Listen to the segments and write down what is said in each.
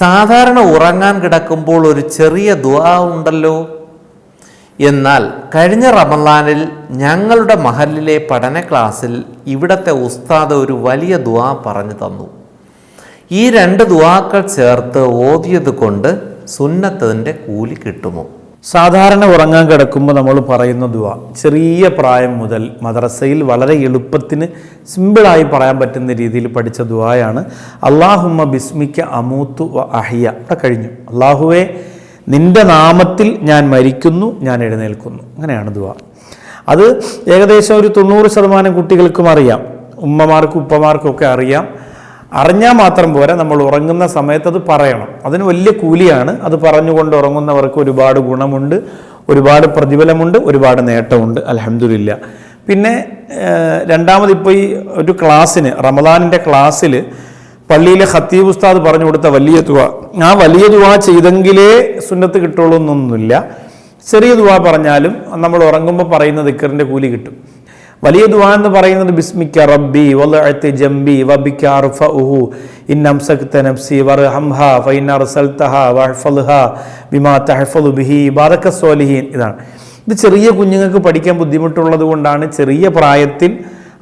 സാധാരണ ഉറങ്ങാൻ കിടക്കുമ്പോൾ ഒരു ചെറിയ ദുആ ഉണ്ടല്ലോ. എന്നാൽ കഴിഞ്ഞ റമലാനിൽ ഞങ്ങളുടെ മഹലിലെ പഠന ക്ലാസ്സിൽ ഇവിടത്തെ ഉസ്താദ് ഒരു വലിയ ദുആ പറഞ്ഞു തന്നു. ഈ രണ്ട് ദുആക്കൾ ചേർത്ത് ഓതിയത് കൊണ്ട് സുന്നത്തതിന്റെ കൂലി കിട്ടുമോ? സാധാരണ ഉറങ്ങാൻ കിടക്കുമ്പോൾ നമ്മൾ പറയുന്ന ദുവ ചെറിയ പ്രായം മുതൽ മദ്രസയിൽ വളരെ എളുപ്പത്തിന് സിമ്പിളായി പറയാൻ പറ്റുന്ന രീതിയിൽ പഠിച്ച ദുവായാണ് അള്ളാഹുമ്മ ബിസ്മിക്ക അമൂത്തു വ അഹിയ. അവിടെ കഴിഞ്ഞു. അള്ളാഹുവെ നിന്റെ നാമത്തിൽ ഞാൻ മരിക്കുന്നു ഞാൻ എഴുന്നേൽക്കുന്നു. അങ്ങനെയാണ് ദുവ. അത് ഏകദേശം ഒരു തൊണ്ണൂറ് ശതമാനം കുട്ടികൾക്കും അറിയാം. ഉമ്മമാർക്കും ഉപ്പമാർക്കും ഒക്കെ അറിയാം. അറിഞ്ഞാൽ മാത്രം പോരാ നമ്മൾ ഉറങ്ങുന്ന സമയത്ത് അത് പറയണം. അതിന് വലിയ കൂലിയാണ്. അത് പറഞ്ഞുകൊണ്ട് ഉറങ്ങുന്നവർക്ക് ഒരുപാട് ഗുണമുണ്ട് ഒരുപാട് പ്രതിഫലമുണ്ട് ഒരുപാട് നേട്ടമുണ്ട്. അലഹമില്ല പിന്നെ രണ്ടാമത് ഇപ്പോൾ ഈ ഒരു ക്ലാസ്സിന് റമദാനിന്റെ ക്ലാസ്സിൽ പള്ളിയിലെ ഖത്തീബ് ഉസ്താദ് പറഞ്ഞു കൊടുത്ത വലിയ തുക ആ വലിയ തുക ചെയ്തെങ്കിലേ സുന്നത്ത് കിട്ടുള്ളൂ എന്നൊന്നുമില്ല. ചെറിയ തുക പറഞ്ഞാലും നമ്മൾ ഉറങ്ങുമ്പോൾ പറയുന്ന ദിക്കറിന്റെ കൂലി കിട്ടും. വലിയ ദുആ എന്ന് പറയുന്നത് ബിസ്മിക്ക റബ്ബി വലഅത്ത് ജംബി വബിക അർഫഉഹു ഇൻ നഫ്സി വർഹംഹ ഫഇൻ അർസൽതഹ വഹ്ഫൽഹ ബിമാ തഹ്ഫലു ബിഹി ബാറക സ്വാലിഹീൻ ഇതാണ്. ഇത് ചെറിയ കുഞ്ഞുങ്ങൾക്ക് പഠിക്കാൻ ബുദ്ധിമുട്ടുള്ളത് കൊണ്ടാണ് ചെറിയ പ്രായത്തിൽ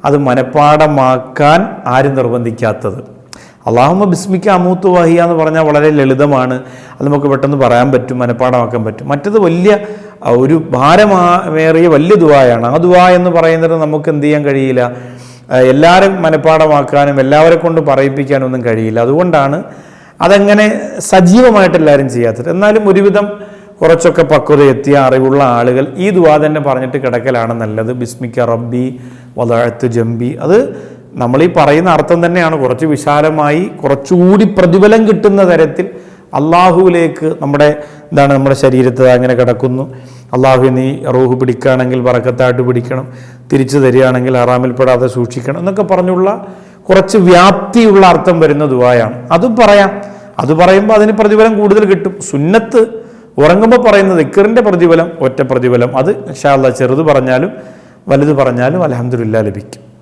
അത് മനഃപ്പാടമാക്കാൻ ആരും നിർബന്ധിക്കാത്തത്. അള്ളാഹുമ്മ ബിസ്മിക്ക അമൂത്ത് വഹിയ എന്ന് പറഞ്ഞാൽ വളരെ ലളിതമാണ്. അത് നമുക്ക് പെട്ടെന്ന് പറയാൻ പറ്റും മനഃപ്പാടമാക്കാൻ പറ്റും. മറ്റത് വലിയ ഒരു ഭാരമേറിയ വലിയ ദുവായാണ്. ആ ദുവാ എന്ന് പറയുന്നത് നമുക്ക് എന്ത് ചെയ്യാൻ കഴിയില്ല? എല്ലാവരും മനഃപ്പാടമാക്കാനും എല്ലാവരെ കൊണ്ട് പറയിപ്പിക്കാനും ഒന്നും കഴിയില്ല. അതുകൊണ്ടാണ് അതങ്ങനെ സജീവമായിട്ട് എല്ലാവരും ചെയ്യാത്തത്. എന്നാലും ഒരുവിധം കുറച്ചൊക്കെ പക്വത എത്തിയ അറിവുള്ള ആളുകൾ ഈ ദുവാ തന്നെ പറഞ്ഞിട്ട് കിടക്കലാണ് നല്ലത്. ബിസ്മിക്ക റബ്ബി വലഴത്ത് ജംബി. അത് നമ്മൾ ഈ പറയുന്ന അർത്ഥം തന്നെയാണ്. കുറച്ച് വിശാലമായി കുറച്ചുകൂടി പ്രതിഫലം കിട്ടുന്ന തരത്തിൽ അള്ളാഹുവിലേക്ക് നമ്മുടെ എന്താണ് നമ്മുടെ ശരീരത്തിൽ അങ്ങനെ കിടക്കുന്നു. അള്ളാഹു നീ റൂഹ് പിടിക്കുകയാണെങ്കിൽ വറക്കത്തായിട്ട് പിടിക്കണം. തിരിച്ചു തരികയാണെങ്കിൽ ഹറാമിൽപ്പെടാതെ സൂക്ഷിക്കണം എന്നൊക്കെ പറഞ്ഞുള്ള കുറച്ച് വ്യാപ്തിയുള്ള അർത്ഥം വരുന്ന ദുബായാണ് അതും പറയാം. അത് പറയുമ്പോൾ അതിന് പ്രതിഫലം കൂടുതൽ കിട്ടും. സുന്നത്ത് ഉറങ്ങുമ്പോൾ പറയുന്നത് ഇക്കറിന്റെ പ്രതിഫലം ഒറ്റ പ്രതിഫലം. അത് ഷാല്ല ചെറുത് പറഞ്ഞാലും വലുത് പറഞ്ഞാലും അലഹമില്ല ലഭിക്കും.